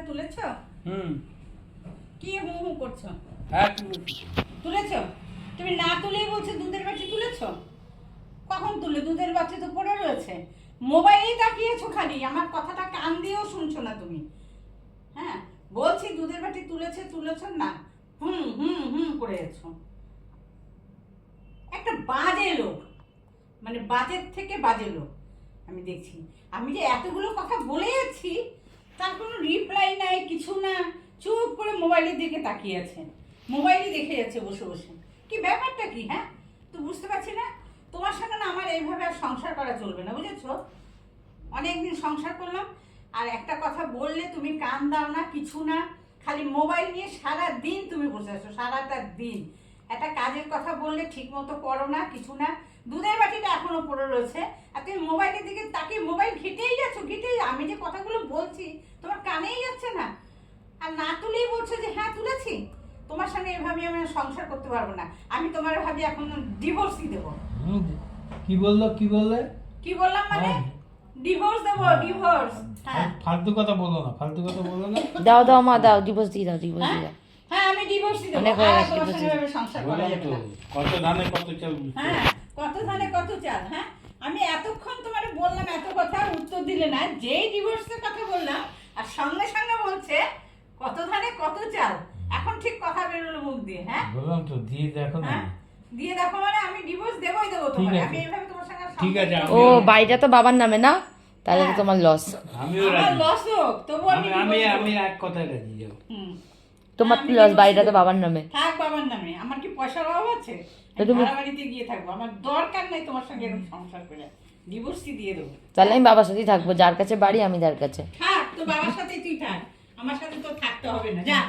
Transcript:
এটা তুলেছ? হুম। কি হু হু করছ? হ্যাঁ তুলেছি। তুলেছ? তুমি না তুলেই বলছো দুধের বাটি তুলেছ? কখন তুলে দুধের বাটি তো পড়ে রয়েছে। মোবাইলেই তাকিয়েছো খালি। আমার কথাটা কান দিয়েও শুনছো না তুমি। হ্যাঁ বলছি দুধের বাটি তুলেছে তুলেছ না? হুম হুম হুম করে যাচ্ছ একটা বাজে লোক। মানে বাজের থেকে বাজে লোক। আমি দেখছি। আমি যে এতগুলো কথা বলে যাচ্ছি তার কোনো রিপ্লাই নাই, কিছু না। চুপ করে মোবাইলের দিকে তাকিয়ে আছে। মোবাইলই দেখে যাচ্ছে বসে বসে। কি ব্যাপারটা কি হ্যাঁ? তো বুঝতে পারছি না। তোমার সঙ্গে না আমার এইভাবে আর সংসার করা চলবে না, বুঝেছ? অনেকদিন সংসার করলাম, আর একটা কথা বললে তুমি কান দাও না, কিছু না। খালি মোবাইল নিয়ে সারা দিন তুমি বসে আছো, সারাটা দিন। একটা কাজের কথা বললে ঠিক মতো করো না, কিছু না। দুধের বাটিটা এখনও পড়ে রয়েছে, আর তুমি মোবাইলের দিকে তাকে মোবাইল ঘেটেই যাচ্ছ, ঘেটেই আমি যে কথাগুলো বলছি তোমার কানেই যাচ্ছে না। আর না তুলেই বলছো যে হ্যাঁ তুলেছি। তোমার সঙ্গে এভাবে আমি সংসার করতে পারব না। আমি তোমার ভাবি এখন ডিভোর্সই দেবো। কি বলল কি বললে? কি বললাম মানে? হ্যাঁ। ডিভোর্স দেবো ডিভোর্স হ্যাঁ। ফালতু কথা বলো না ফালতু কথা বলো না। দাও দাও মা দাও ডিভোর্স দিয়ে দাও ডিভোর্স হ্যাঁ? দিয়ে দাও। হ্যাঁ আমি ডিভোর্সই দেবো। আর তোমার সঙ্গে সংসার করা যাবে না। কত ধানে কত চাল? হ্যাঁ কত ধানে কত চাল হ্যাঁ? আমি এতক্ষণ তোমার বললাম এত উত্তর দিলে না যেই ডিভোর্সের কথা বললাম আর সঙ্গে সঙ্গে বলছে কত ধানে কত চাল? এখন ঠিক কথা বেরোলো মুখ দিয়ে হ্যাঁ? বললাম তো দিয়ে দেখো না। হ্যাঁ? দিয়ে দেখো মানে আমি ডিভোর্স দেবই দেবো তোমার আমি এইভাবে তোমার সঙ্গে ঠিক আছে, ও। বাড়িটা তো বাবার নামে না? তাহলে তো হ্যাঁ। তোমার লস আমিও আমার রাজি। লস হোক তবু আমি আমি আমি। এক কথায় রাজি যাব হুম। তোমার আমি লস বাড়িটা তো বাবার নামে। থাক বাবার নামে। আমার কি পয়সার অভাব আছে? তুমি- ভাড়া বাড়িতে গিয়ে থাকব। আমার দরকার নাই তোমার সঙ্গে এরকম সংসার করে। ডিভোর্সই দিয়ে দেবো। তাহলে আমি বাবার সাথেই থাকব যার কাছে বাড়ি আমি যার কাছে। থাক তো বাবার সাথেই তুই থাক। আমার সাথে তো থাকতে হবে না। যা।